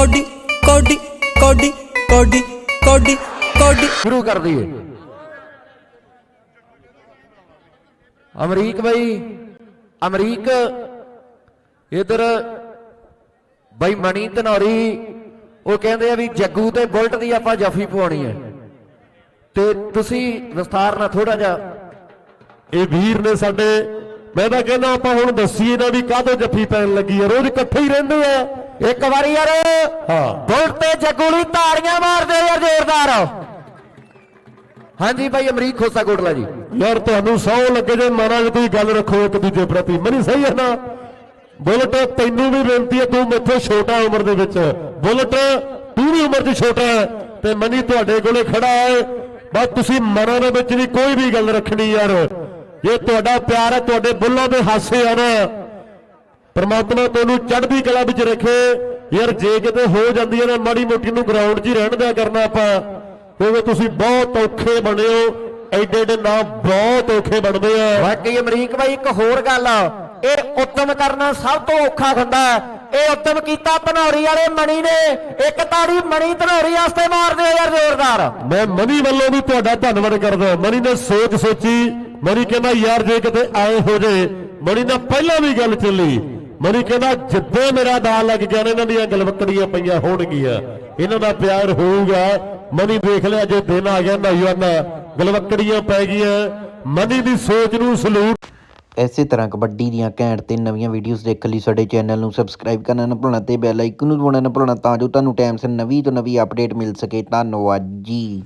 Cody ਕੋਡੀ ਕੋਡੀ ਕੋਡੀ ਕੋਡੀ ਕੋਡੀ। ਸ਼ੁਰੂ ਕਰ ਦਈਏ। ਅਮਰੀਕ ਬਈ ਅਮਰੀਕ। ਇਧਰ ਬਈ ਮਣੀ ਧਨੌਰੀ ਉਹ ਕਹਿੰਦੇ ਆ ਵੀ ਜੱਗੂ ਤੇ ਬੁਲਟ ਦੀ ਆਪਾਂ ਜਫੀ ਪਵਾਉਣੀ ਹੈ। ਤੇ ਤੁਸੀਂ ਵਿਸਥਾਰ ਨਾਲ ਥੋੜਾ ਜਿਹਾ ਇਹ ਵੀਰ ਨੇ ਸਾਡੇ ਮੈਂ ਤਾਂ ਕਹਿੰਦਾ ਆਪਾਂ ਹੁਣ ਦੱਸੀਏ ਨਾ ਵੀ ਕਾਹਦੋਂ ਜੱਫੀ ਪੈਣ ਲੱਗੀ ਆ ਰੋਜ਼ ਇਕੱਠੇ ਹੀ ਰਹਿੰਦੇ ਆ। ਇੱਕ ਵਾਰੀ ਯਾਰ ਹਾਂ। ਬੁਲਟ ਤੇ ਜੱਗੂ ਤਾੜੀਆਂ ਮਾਰਦੇ ਯਾਰ ਜ਼ੋਰਦਾਰ। ਹਾਂਜੀ ਭਾਈ ਅਮਰੀਕ ਖੋਸਾ ਕੋਟਲਾ ਜੀ। ਯਾਰ ਤੁਹਾਨੂੰ ਸੌ ਲੱਗੇ ਜੇ ਮਨਾਂ 'ਚ ਕੋਈ ਗੱਲ ਰੱਖੋ ਇੱਕ ਦੂਜੇ ਪ੍ਰਤੀ। ਮਨੀ ਸਹੀ ਹੈ ਨਾ? ਬੁਲਟ ਤੈਨੂੰ ਵੀ ਬੇਨਤੀ ਹੈ ਤੂੰ ਮੇਥੋਂ ਛੋਟਾ ਉਮਰ ਦੇ ਵਿੱਚ। ਬੁਲਟ ਤੂੰ ਵੀ ਉਮਰ 'ਚ ਛੋਟਾ ਹੈ ਤੇ ਮਨੀ ਤੁਹਾਡੇ ਕੋਲੇ ਖੜਾ ਹੈ। ਬਸ ਤੁਸੀਂ ਮਨਾਂ ਦੇ ਵਿੱਚ ਵੀ ਕੋਈ ਵੀ ਗੱਲ ਰੱਖਣੀ ਯਾਰ। ਜੇ ਤੁਹਾਡਾ ਪਿਆਰ ਹੈ ਤੁਹਾਡੇ ਬੁੱਲਾਂ ਦੇ ਹਾਸੇ ਆ ਨਾ ਪਰਮਾਤਮਾ ਤੁਹਾਨੂੰ ਚੜ੍ਹਦੀ ਕਲਾ ਵਿੱਚ ਰੱਖੇ। ਯਾਰ ਜੇ ਕਿਤੇ ਹੋ ਜਾਂਦੀ ਹੈ ਨਾ ਮਾੜੀ ਮੋਟੀ ਨੂੰ ਗਰਾਊਂਡ 'ਚ ਹੀ ਰਹਿਣ ਦਿਆ ਕਰਨਾ ਆਪਾਂ। ਕਿਉਂਕਿ ਤੁਸੀਂ ਬਹੁਤ ਔਖੇ ਬਣੇ ਹੋ। ਐਡੇ ਐਡੇ ਨਾਮ ਬਹੁਤ ਔਖੇ ਬਣਦੇ ਆ। ਵਾਕਈ ਅਮਰੀਕ ਭਾਈ ਇੱਕ ਹੋਰ ਗੱਲ ਆ। ਇਹ ਉਦਮ ਕਰਨਾ ਸਭ ਤੋਂ ਔਖਾ ਹੁੰਦਾ ਹੈ। ਇਹ ਉਦਮ ਕੀਤਾ ਧਨੌਰੀ ਵਾਲੇ ਮਣੀ ਨੇ। ਇੱਕ ਤਾੜੀ ਮਣੀ ਧਨੌਰੀ ਵਾਸਤੇ ਮਾਰਦੇ ਆ ਯਾਰ ਜ਼ੋਰਦਾਰ। ਮੈਂ ਮਨੀ ਵੱਲੋਂ ਵੀ ਤੁਹਾਡਾ ਧੰਨਵਾਦ ਕਰਦਾ ਮਨੀ ਨੇ ਸੋਚ ਸੋਚੀ। ਮਨੀ ਕਹਿੰਦਾ ਯਾਰ ਜੇ ਕਿਤੇ ਆਏ ਹੋ ਜੇ। ਮਨੀ ਨਾਲ ਪਹਿਲਾਂ ਵੀ ਗੱਲ ਚੱਲੀ। ਮਨੀ ਕਹਿੰਦਾ ਜਿੱਦੇ ਮੇਰਾ ਦਾਲ ਲੱਗ ਗਿਆ ਇਹਨਾਂ ਦੀਆਂ ਗਲਵੱਕੜੀਆਂ ਪਈਆਂ ਹੋਣਗੀਆਂ। ਇਹਨਾਂ ਦਾ ਪਿਆਰ ਹੋਊਗਾ। ਮਨੀ ਦੇਖ ਲਿਆ, ਜੇ ਦਿਨ ਆ ਗਿਆ ਨੌਜਵਾਨਾ ਗਲਵੱਕੜੀਆਂ ਪੈ ਗਈਆਂ। ਮਨੀ ਦੀ ਸੋਚ ਨੂੰ ਸਲੂਟ। ਇਸੇ ਤਰ੍ਹਾਂ ਕਬੱਡੀ ਦੀਆਂ ਘੈਂਟ ਤੇ ਨਵੀਆਂ ਵੀਡੀਓਜ਼ ਦੇਖਣ ਲਈ ਸਾਡੇ ਚੈਨਲ ਨੂੰ ਸਬਸਕ੍ਰਾਈਬ ਕਰਨਾ ਨਾ ਭੁੱਲਣਾ ਤੇ ਬੈਲ ਆਈਕਨ ਨੂੰ ਦਬਾਉਣਾ ਨਾ ਭੁੱਲਣਾ ਤਾਂ ਜੋ ਤੁਹਾਨੂੰ ਟਾਈਮ ਸਿਰ ਨਵੀਂ ਤੋਂ ਨਵੀਂ ਅਪਡੇਟ ਮਿਲ ਸਕੇ। ਧੰਨਵਾਦ ਜੀ।